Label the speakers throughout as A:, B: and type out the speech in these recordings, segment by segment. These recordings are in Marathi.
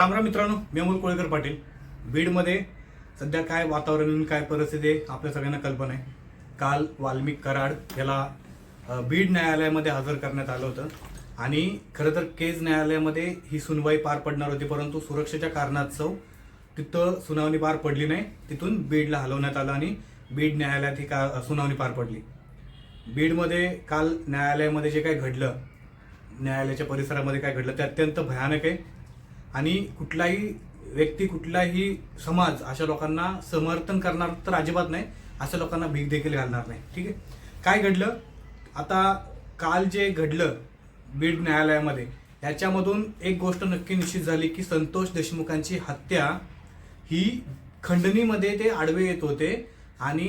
A: रामराम मित्रांनो मी अमोल कोळेकर पाटील. बीडमध्ये सध्या काय वातावरण काय परिस्थिती आहे आपल्या सगळ्यांना कल्पना आहे. काल वाल्मिक कराड याला बीड न्यायालयामध्ये हजर करण्यात आलं होतं. आणि खरं तर केज न्यायालयामध्ये ही सुनवाई पार पडणार होती परंतु सुरक्षेच्या कारणास्तव तिथं सुनावणी पार पडली नाही. तिथून बीडला हलवण्यात आलं आणि बीड न्यायालयात ही का सुनावणी पार पडली. बीडमध्ये काल न्यायालयामध्ये जे काय घडलं न्यायालयाच्या परिसरामध्ये काय घडलं ते अत्यंत भयानक आहे. आणि कुठलाही व्यक्ती कुठलाही समाज अशा लोकांना समर्थन करणार तर अजिबात नाही. अशा लोकांना भीक देखील घालणार नाही. ठीक आहे? काय घडलं? आता काल जे घडलं बीड न्यायालयामध्ये याच्यामधून एक गोष्ट नक्की निश्चित झाली की संतोष देशमुखांची हत्या ही खंडणीमध्ये ते आडवे येत होते आणि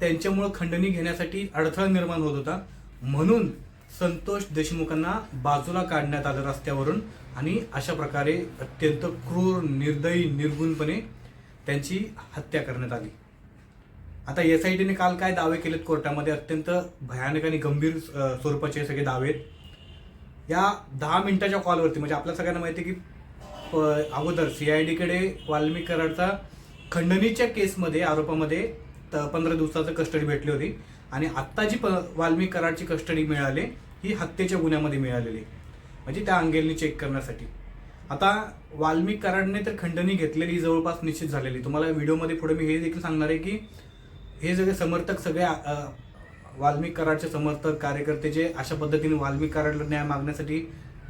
A: त्यांच्यामुळं खंडणी घेण्यासाठी अडथळा निर्माण होत होता. म्हणून संतोष देशमुखांना बाजूला काढण्यात आलं रस्त्यावरून आणि अशा प्रकारे अत्यंत क्रूर निर्दयी निर्गुणपणे त्यांची हत्या करण्यात आली. आता एस आय टीने काल काय दावे केलेत कोर्टामध्ये? अत्यंत भयानक आणि गंभीर स्वरूपाचे सगळे दावे आहेत. या दहा मिनिटाच्या कॉलवरती म्हणजे आपल्या सगळ्यांना माहिती आहे की प- अगोदर डीकडे वाल्मिक कराडचा खंडणीच्या केसमध्ये आरोपामध्ये त- पंधरा दिवसाचं कस्टडी भेटली होती. आणि आत्ता जी प वाल्मिक कराडची कस्टडी मिळाली ही हत्येच्या गुन्ह्यामध्ये मिळालेली आहे. म्हणजे त्या अंगेलनी चेक करण्यासाठी. आता वाल्मिक कराडने तर खंडणी घेतलेली जवळपास निश्चित झालेली. तुम्हाला व्हिडिओमध्ये पुढे मी हे देखील सांगणार आहे की हे सगळे समर्थक सगळे वाल्मिक कराडचे समर्थक कार्यकर्ते जे अशा पद्धतीने वाल्मिक कराडला न्याय मागण्यासाठी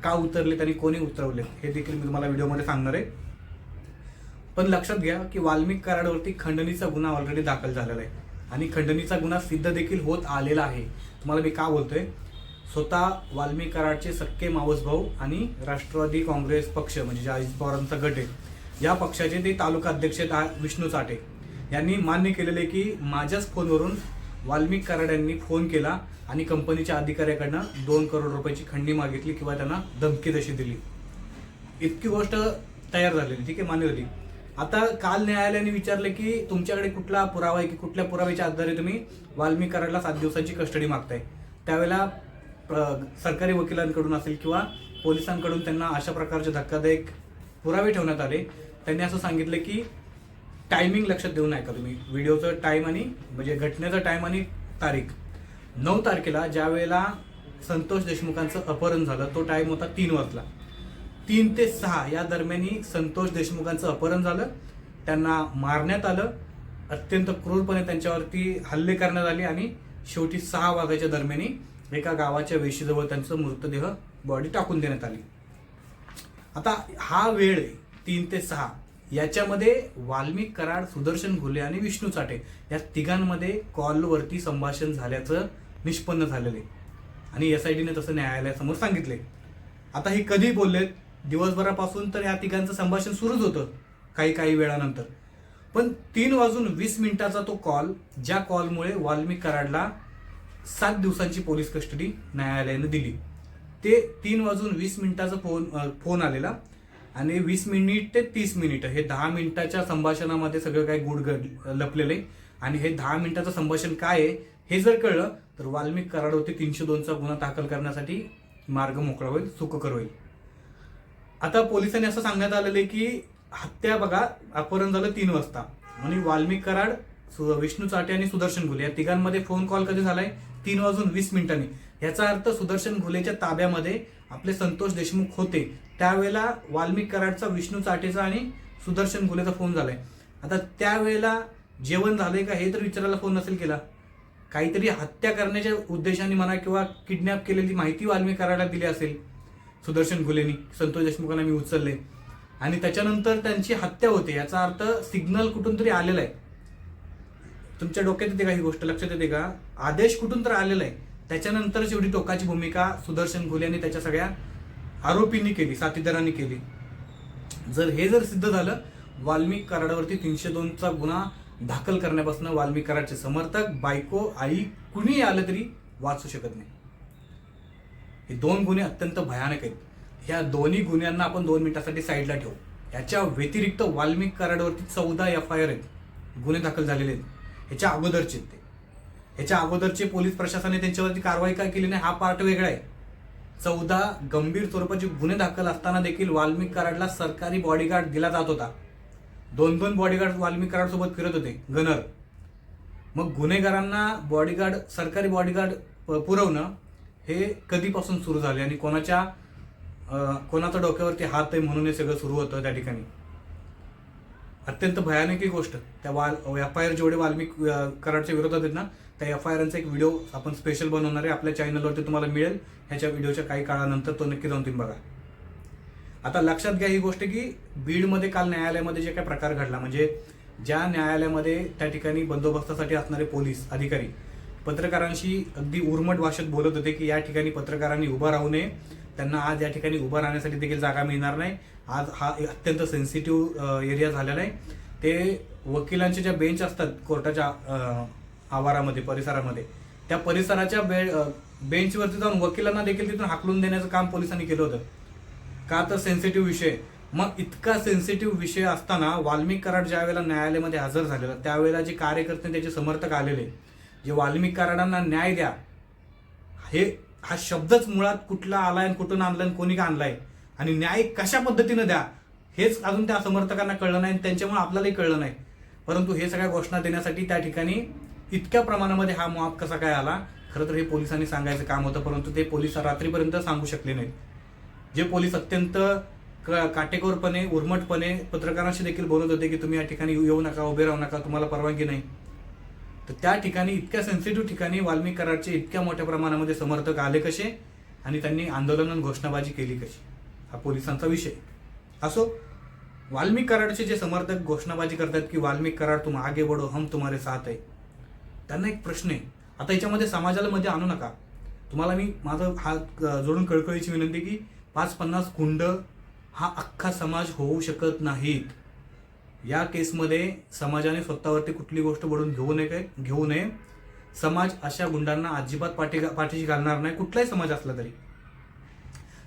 A: का उतरले आणि कोणी उतरवले हे देखील मी तुम्हाला व्हिडिओमध्ये सांगणार आहे. पण लक्षात घ्या की वाल्मिक कराडवरती खंडणीचा गुन्हा ऑलरेडी दाखल झालेला आहे. आणि खंडणीचा गुन्हा सिद्ध देखील होत आलेला आहे. तुम्हाला मी का बोलतोय? स्वतः वाल्मिक कराडचे सक्के मावस भाऊ आणि राष्ट्रवादी काँग्रेस पक्ष म्हणजे जे अजित पवारांचा गट आहे. या पक्षाचे ते तालुका अध्यक्ष विष्णू चाटे. यांनी मान्य केलेले की माझ्याच फोनवरून वाल्मिक कराड यांनी फोन केला आणि कंपनीच्या अधिकाऱ्याकडनं दोन करोड रुपयाची खंडणी मागितली किंवा त्यांना धमकी तशी दिली. इतकी गोष्ट तयार झालेली ठीक आहे? मान्य झाली आता काल न्यायालयाने विचारले की तुमच्याकडे कुठला पुरावा आहे की कुठल्या पुराव्याच्या आधारे तुम्ही वाल्मिक सात दिवसांची कस्टडी मागताय? त्यावेळेला प्र- सरकारी वकिलांकडून असेल किंवा पोलिसांकडून त्यांना अशा प्रकारचे धक्कादायक पुरावे ठेवण्यात आले. त्यांनी असं सांगितलं की टायमिंग लक्षात देऊ नये का तुम्ही. व्हिडिओचं टाईम आणि म्हणजे घटनेचा टाईम आणि तारीख. नऊ तारखेला ज्या वेळेला संतोष देशमुखांचं अपहरण झालं तो टाईम होता तीन वाजला तीन ते सहा या दरम्यानी संतोष देशमुखांचं अपहरण झालं. त्यांना मारण्यात आलं. अत्यंत क्रूरपणे त्यांच्यावरती हल्ले करण्यात आले आणि शेवटी सहा वाजायच्या दरम्यानी एका गावाच्या वेशीजवळ त्यांचं मृतदेह बॉडी टाकून देण्यात आली. आता हा वेळ तीन ते सहा. याच्यामध्ये वाल्मिक कराड सुदर्शन घुले आणि विष्णू चाटे या तिघांमध्ये कॉलवरती संभाषण झाल्याचं निष्पन्न झालेलं आहे. आणि एस आय डीने तसं न्यायालयासमोर सांगितले आता हे कधी बोललेत? दिवसभरापासून तर या तिघांचं संभाषण सुरूच होतं काही काही वेळानंतर. पण तीन वाजून वीस मिनिटाचा तो कॉल ज्या कॉलमुळे वाल्मिक कराडला सात दिवसांची पोलीस कस्टडी न्यायालयानं दिली. ते तीन वाजून वीस मिनिटाचा फोन फोन आलेला आणि वीस मिनिट ते तीस मिनिट हे दहा मिनिटाच्या संभाषणामध्ये सगळं काही गुड लपलेलं आहे आणि हे दहा मिनिटाचं संभाषण काय आहे हे जर कळलं तर वाल्मिक कराडवरती तीनशे दोनचा गुन्हा दाखल करण्यासाठी मार्ग मोकळा होईल सुखकर होईल. आता पोलिसांनी असं सांगण्यात आलेलं आहे की हत्या बघा अपहरण झालं तीन वाजता. आणि वाल्मिक कराड सु- विष्णू चाटे आणि सुदर्शन घुले या तिघांमध्ये फोन कॉल कधी झालाय? तीन वाजून वीस मिनिटांनी. याचा अर्थ सुदर्शन घुलेच्या ताब्यामध्ये आपले संतोष देशमुख होते. त्यावेळेला वाल्मिक कराडचा विष्णू चाटेचा आणि सुदर्शन घुलेचा फोन झालाय. आता त्यावेळेला जेवण झालंय का हे तर विचारायला फोन नसेल केला. काहीतरी हत्या करण्याच्या उद्देशाने म्हणा किंवा किडनॅप केलेली माहिती वाल्मिक कराडला दिली असेल. सुदर्शन घुलेनी संतोष देशमुखांना मी उचलले. आणि त्याच्यानंतर त्यांची हत्या होते याचा अर्थ सिग्नल कुठून तरी आलेला आहे. तुमच्या डोक्यात येते का ही गोष्ट? लक्षात येते का? आदेश कुठून तर आलेला आहे. त्याच्यानंतर एवढी टोकाची भूमिका सुदर्शन घुले आणि त्याच्या सगळ्या आरोपींनी केली साथीदारांनी केली. जर हे जर सिद्ध झालं वाल्मिक कराडावरती तीनशे दोनचा गुन्हा दाखल करण्यापासून वाल्मिक कराडचे समर्थक बायको आई कुणी आलं तरी वाचू शकत नाही. हे दोन गुन्हे अत्यंत भयानक आहेत. ह्या दोन्ही गुन्ह्यांना आपण दोन मिनिटासाठी साईडला ठेवू. याच्या व्यतिरिक्त वाल्मिक कराडवरती चौदा एफ आय आर आहेत. गुन्हे दाखल झालेले आहेत. ह्याच्या अगोदरचे ते. ह्याच्या अगोदरचे पोलीस प्रशासनाने त्यांच्यावरती कारवाई काय केली नाही हा पार्ट वेगळा आहे. चौदा गंभीर स्वरूपाचे गुन्हे दाखल असताना देखील वाल्मिक कराडला सरकारी बॉडीगार्ड दिला जात होता. दोन दोन बॉडीगार्ड वाल्मिक कराडसोबत फिरत होते गनर. मग गुन्हेगारांना बॉडीगार्ड सरकारी बॉडीगार्ड प- पुरवणं हे कधीपासून सुरू झाले आणि कोणाच्या कोणाचा डोक्यावरती हात आहे म्हणून हे सगळं सुरू होतं त्या ठिकाणी? अत्यंत भयानक ही गोष्ट. त्या वाल एफ आय आर जेवढे वाल्मिक कराडच्या विरोधात आहेत ना त्या एफ आय आरचा एक व्हिडिओ आपण स्पेशल बनवणार आहे. आपल्या चॅनलवरती तुम्हाला मिळेल. ह्याच्या व्हिडिओच्या काही काळानंतर तो नक्की जाऊन तुम्ही बघा. आता लक्षात घ्या ही गोष्ट की बीडमध्ये काल न्यायालयामध्ये जे काही प्रकार घडला म्हणजे ज्या न्यायालयामध्ये त्या ठिकाणी बंदोबस्तासाठी असणारे पोलीस अधिकारी पत्रकारांशी अगदी उर्मट भाषेत बोलत होते की या ठिकाणी पत्रकारांनी उभं राहू नये. त्यांना आज या ठिकाणी उभं राहण्यासाठी देखील जागा मिळणार नाही. आज हा अत्यंत सेन्सिटिव्ह एरिया झालेला आहे. ते वकिलांचे ज्या बेंच असतात कोर्टाच्या आवारामध्ये परिसरामध्ये त्या परिसराच्या बे बेंचवरती जाऊन वकिलांना देखील तिथून हाकलून देण्याचं काम पोलिसांनी केलं होतं. का तर सेन्सिटिव्ह विषय. मग इतका सेन्सिटिव्ह विषय असताना वाल्मिक कराड ज्या वेळेला न्यायालयामध्ये हजर झालेला त्यावेळेला जे कार्यकर्ते त्याचे समर्थक आलेले जे वाल्मिक कराडांना न्याय द्या. हे हा शब्दच मुळात कुठला आलाय आणि कुठून आणलाय आणि कोणी का आणलाय? आणि न्याय कशा पद्धतीनं द्या? हेच अजून त्या समर्थकांना कळलं नाही आणि त्यांच्यामुळे आपल्यालाही कळलं नाही. परंतु हे सगळ्या घोषणा देण्यासाठी त्या ठिकाणी इतक्या प्रमाणामध्ये हा मॉब कसा काय आला? खरं तर हे पोलिसांनी सांगायचं काम होतं परंतु ते पोलीस रात्रीपर्यंत सांगू शकले नाहीत. जे पोलीस अत्यंत क- काटेकोरपणे उर्मटपणे पत्रकारांशी देखील बोलत होते की तुम्ही या ठिकाणी येऊ नका उभे राहू नका तुम्हाला परवानगी नाही. तर त्या ठिकाणी इतक्या सेन्सिटिव्ह ठिकाणी वाल्मिक कराडचे इतक्या मोठ्या प्रमाणामध्ये समर्थक आले कसे? आणि त्यांनी आंदोलन आणि घोषणाबाजी केली कशी? हा पोलिसांचा विषय. असो वाल्मिक कराडचे जे समर्थक घोषणाबाजी करतात की वाल्मिक कराड तुम आगे बढो हम तुम्हारे साथ आहे त्यांना एक प्रश्न आहे. आता याच्यामध्ये समाजाला मध्ये आणू नका. तुम्हाला मी माझं हात जोडून कळकळीची विनंती की पाच पन्नास कुंड हा अख्खा समाज होऊ शकत नाहीत. या केसमध्ये समाजाने स्वतःवरती कुठली गोष्ट बडून घेऊ नये काय? घेऊ नये. समाज अशा गुंडांना अजिबात पाठी पाठीशी घालणार नाही कुठलाही समाज असला तरी.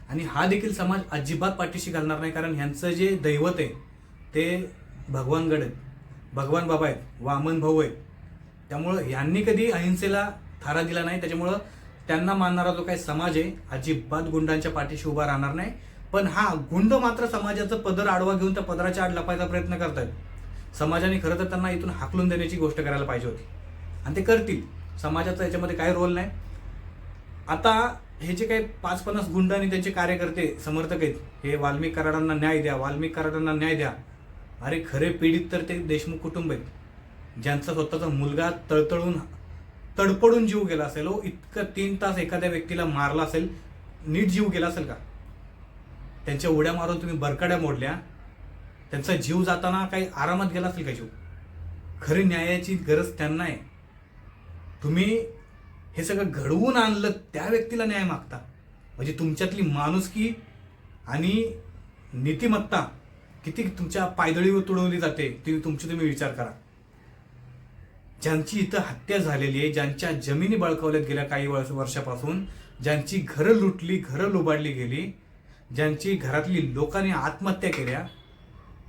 A: आणि हा देखील समाज अजिबात पाठीशी घालणार नाही कारण ह्यांचं जे दैवत आहे ते भगवानगड आहेत. भगवान बाबा आहेत वामन भाऊ आहेत. त्यामुळं यांनी कधी अहिंसेला थारा दिला नाही. त्याच्यामुळं त्यांना मानणारा जो काही समाज आहे अजिबात गुंडांच्या पाठीशी उभा राहणार नाही. पण हा गुंड मात्र समाजाचं पदर आडवा घेऊन त्या पदराच्या आड लपायचा प्रयत्न करतायत. समाजाने खरं तर त्यांना इथून हाकलून देण्याची गोष्ट करायला पाहिजे होती. आणि ते करतील. समाजाचा याच्यामध्ये काही रोल नाही. आता हे जे काही पाच पन्नास गुंड आणि त्यांचे कार्यकर्ते समर्थक आहेत हे वाल्मिक कराडांना न्याय द्या वाल्मिक कराडांना न्याय द्या. अरे खरे पीडित तर ते देशमुख कुटुंब आहेत. ज्यांचा स्वतःचा मुलगा तळतळून तडपडून जीव गेला असेल हो इतकं तीन तास एखाद्या व्यक्तीला मारला असेल नीट जीव गेला असेल का? त्यांच्या उड्या मारून तुम्ही बरकाड्या मोडल्या. त्यांचा जीव जाताना काही आरामात गेला असेल का जीव? खरी न्यायाची गरज त्यांना आहे. तुम्ही हे सगळं घडवून आणलं त्या व्यक्तीला न्याय मागता. म्हणजे तुमच्यातली माणुसकी आणि नीतिमत्ता किती तुमच्या पायदळीवर तुडवली जाते ती तुमची तुम्ही विचार करा. ज्यांची इथं हत्या झालेली आहे ज्यांच्या जमिनी बळकावल्यात गेल्या काही वर्ष वर्षापासून ज्यांची घरं लुटली घरं लुबाडली गेली ज्यांची घरातली लोकांनी आत्महत्या केल्या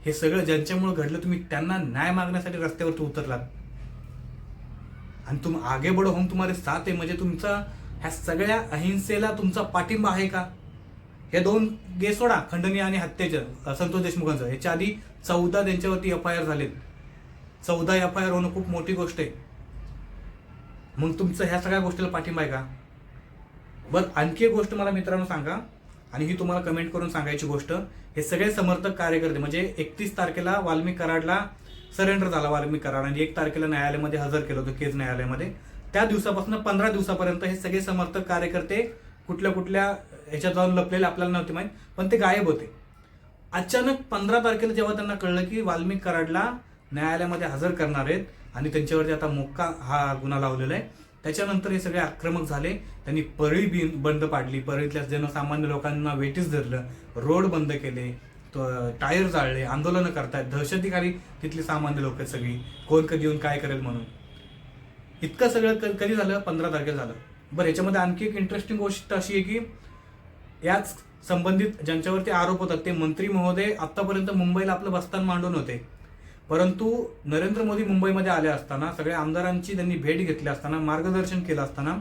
A: हे सगळं ज्यांच्यामुळे घडलं तुम्ही त्यांना न्याय मागण्यासाठी रस्त्यावरती उतरलात. आणि तुम आगे बडो होऊन तुम्हारे साथ आहे. म्हणजे तुमचा ह्या सगळ्या अहिंसेला तुमचा पाठिंबा आहे का? हे दोन गे सोडा खंडणी आणि हत्येचं संतोष देशमुखांचं. याच्या आधी चौदा त्यांच्यावरती एफ आय आर झालेत. चौदा एफ आय आर होणं खूप मोठी गोष्ट आहे. मग तुमचं ह्या सगळ्या गोष्टीला पाठिंबा आहे का? बरं आणखी एक गोष्ट मला मित्रांनो सांगा. आणि ही तुम्हाला कमेंट करून सांगायची गोष्ट हे सगळे समर्थक कार्यकर्ते म्हणजे एकतीस तारखेला वाल्मिक कराडला सरेंडर झाला वाल्मिक कराड आणि एक तारखेला न्यायालयामध्ये हजर केलं होतं केज न्यायालयामध्ये. त्या दिवसापासून पंधरा दिवसापर्यंत हे सगळे समर्थक कार्यकर्ते कुठल्या कुठल्या ह्याच्यात जाऊन लपलेले आपल्याला नव्हते माहीत पण ते गायब होते. अचानक पंधरा तारखेला जेव्हा त्यांना कळलं की वाल्मिक कराडला न्यायालयामध्ये हजर करणार आहेत आणि त्यांच्यावरती आता मोक्का हा गुन्हा लावलेला आहे त्याच्यानंतर हे सगळे आक्रमक झाले. त्यांनी परळी बिन बंद पाडली. परळीतल्या जनसामान्य लोकांना वेटीस धरलं रोड बंद केले टायर जाळले आंदोलनं करतायत. दहशतीकारी तिथली सामान्य लोक सगळी. कोण कधी येऊन काय करेल म्हणून. इतकं सगळं क- कधी झालं? पंधरा तारखेला झालं. बरं याच्यामध्ये आणखी एक इंटरेस्टिंग गोष्ट अशी आहे की याच संबंधित ज्यांच्यावरती आरोप होतात ते मंत्री महोदय आतापर्यंत मुंबईला आपलं बस्तान मांडून होते. परंतु नरेंद्र मोदी मुंबईमध्ये आले असताना सगळ्या आमदारांची त्यांनी भेट घेतली असताना मार्गदर्शन केलं असताना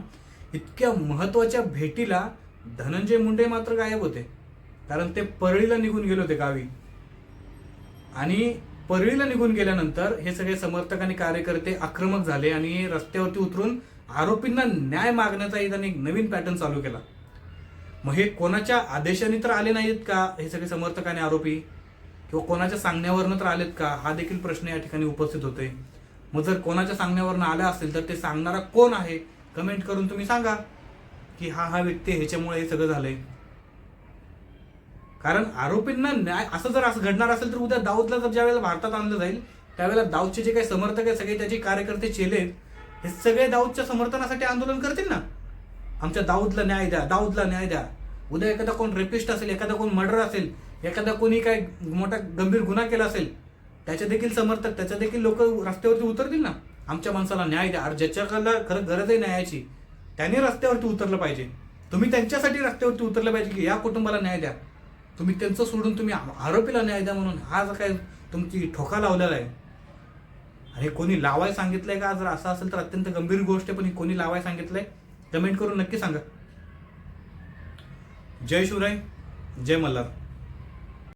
A: इतक्या महत्त्वाच्या भेटीला धनंजय मुंडे मात्र गायब होते. कारण ते परळीला निघून गेले होते गावी. आणि परळीला निघून गेल्यानंतर हे सगळे समर्थक आणि कार्यकर्ते आक्रमक झाले आणि रस्त्यावरती उतरून आरोपींना न्याय मागण्याचाही त्यांनी एक नवीन पॅटर्न चालू केला. मग हे कोणाच्या आदेशाने तर आले नाहीत का हे सगळे समर्थक आणि आरोपी? किंवा कोणाच्या सांगण्यावरनं तर आलेत का? हा देखील प्रश्न या ठिकाणी उपस्थित होते मग जर कोणाच्या सांगण्यावरनं आला असेल तर ते सांगणारा कोण आहे? कमेंट करून तुम्ही सांगा की हा हा व्यक्ती ह्याच्यामुळे हे सगळं झालंय. कारण आरोपींना न्याय असं जर असं घडणार असेल तर उद्या दाऊदला जर ज्यावेळेला भारतात आणलं जाईल त्यावेळेला दाऊदचे जे काही समर्थक आहे सगळे त्याचे कार्यकर्ते चेले आहेत, हे सगळे दाऊदच्या समर्थनासाठी आंदोलन करतील ना? आमच्या दाऊदला न्याय द्या दाऊदला न्याय द्या. उद्या एखादा कोण रेपिस्ट असेल एखादा कोण मर्डर असेल एखादा कोणी काय मोठा गंभीर गुन्हा केला असेल त्याचे देखील समर्थक त्याच्या देखील लोक रस्त्यावरती उतरतील ना? आमच्या माणसाला न्याय द्या. ज्याच्याकडला खरं गरज आहे न्यायाची त्याने रस्त्यावरती उतरलं पाहिजे. तुम्ही त्यांच्यासाठी रस्त्यावरती उतरलं पाहिजे की या कुटुंबाला न्याय द्या. तुम्ही त्यांचं सोडून तुम्ही आरोपीला न्याय द्या म्हणून. हा काय तुमची ठोका लावलेला आहे. आणि कोणी लावाय सांगितलंय का? जर असं असेल तर अत्यंत गंभीर गोष्ट आहे पण कोणी लावाय सांगितलंय? कमेंट करून नक्की सांगा. जय शिवराय जय मल्हार.